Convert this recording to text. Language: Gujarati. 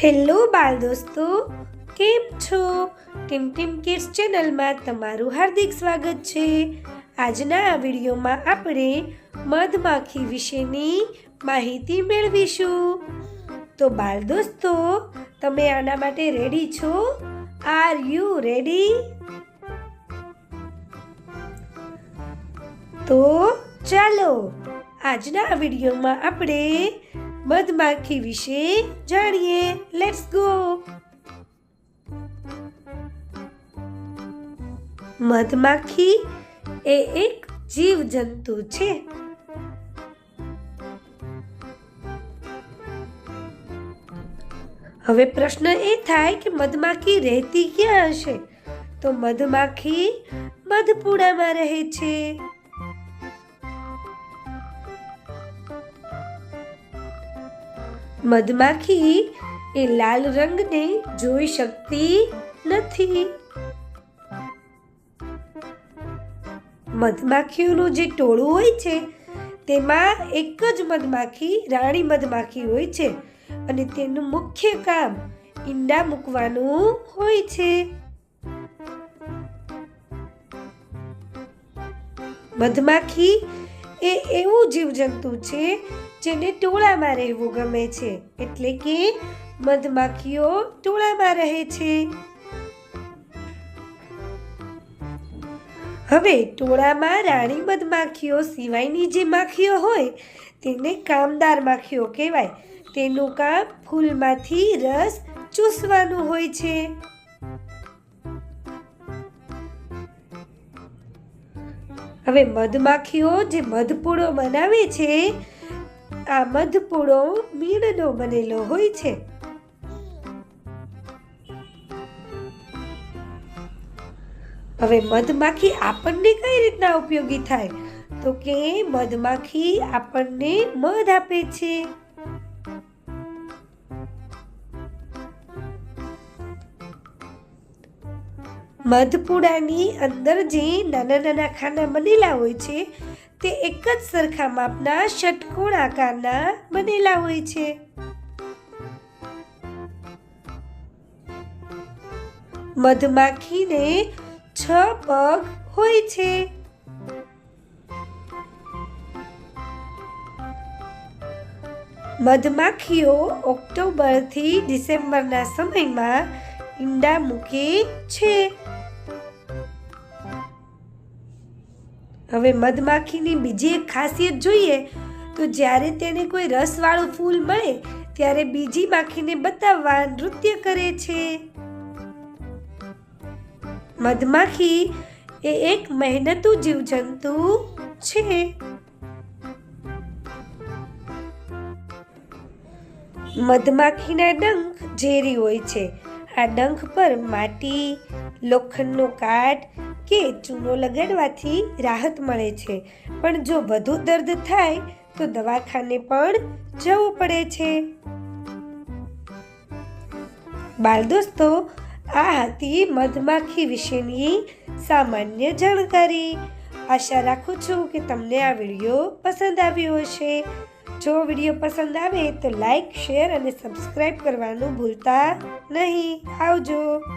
હેલો બાળ દોસ્તો, કેમ છો? ટીમ ટીમ કિડ્સ ચેનલમાં તમારું હાર્દિક સ્વાગત છે. આજના આ વિડીયોમાં આપણે મધમાખી વિશેની માહિતી મેળવીશું. તો બાળ દોસ્તો, તમે આના માટે રેડી છો? આર યુ રેડી તો ચાલો, આજના વિડીયોમાં આપણે મધમાખી વિશે જાણીએ. લેટ્સ ગો મધમાખી એ એક જીવજંતુ છે. હવે પ્રશ્ન એ થાય કે મધમાખી રહેતી ક્યાં હશે? તો મધમાખી મધપુડામાં રહે છે. મધમાખી એ લાલ રંગને જોઈ શકતી નથી. મધમાખીઓનું જે ટોળું હોય છે, તેમાં એક જ મધમાખી, રાણી મધમાખી હોય છે અને તેનું મુખ્ય કામ ઈંડા મૂકવાનું હોય છે. મધમાખી જીવજંતુ છે, જેને ટોળામાં રહેવું ગમે છે, એટલે કે મધમાખીઓ ટોળામાં રહે છે. હવે ટોળામાં રાણી મધમાખીઓ સિવાયની જે માખીઓ હોય, તેને કામદાર માખીઓ કહેવાય. તેનું કામ ફૂલમાંથી રસ ચૂસવાનું હોય છે. હવે મધમાખીઓ જે મધપૂડો બનાવે છે, આ મધપૂડો મીણનો બનેલો હોય છે. હવે મધમાખી આપણને કઈ રીતના ઉપયોગી થાય? તો કે મધમાખી આપણને મધ આપે છે. મધપુડાની અંદર જે નાના નાના ખાના બનેલા હોય છે, તે એક જ સરખા માપના ષટકોણ આકારના બનેલા હોય છે. મધમાખીને છ પગ હોય છે. મધમાખીઓ ઓક્ટોબરથી ડિસેમ્બરના સમયમાં ઈંડા મૂકે છે. હવે મધમાખીની બીજી એક ખાસિયત જોઈએ તો જ્યારે તેને કોઈ રસવાળું ફૂલ મળે, ત્યારે બીજી માખીને બતાવવા નૃત્ય કરે છે. મધમાખી એ એક મહેનતુ જીવજંતુ છે. મધમાખીના ડંખ ઝેરી હોય છે. આ ડંખ પર માટી, લોખંડનો કાટ કે ચૂનો લગાડવાથી રાહત મળે છે. પણ જો વધુ દર્દ થાય, તો દવાખાને પણ જવું પડે છે. બાળ દોસ્તો, આ હતી મધમાખી વિશેની સામાન્ય જાણકારી. આશા રાખું છું કે તમને આ વીડિયો પસંદ આવ્યો હશે. જો વીડિયો પસંદ આવે, તો લાઈક, શેર અને સબસ્ક્રાઈબ કરવાનું ભૂલતા નહીં. આવજો.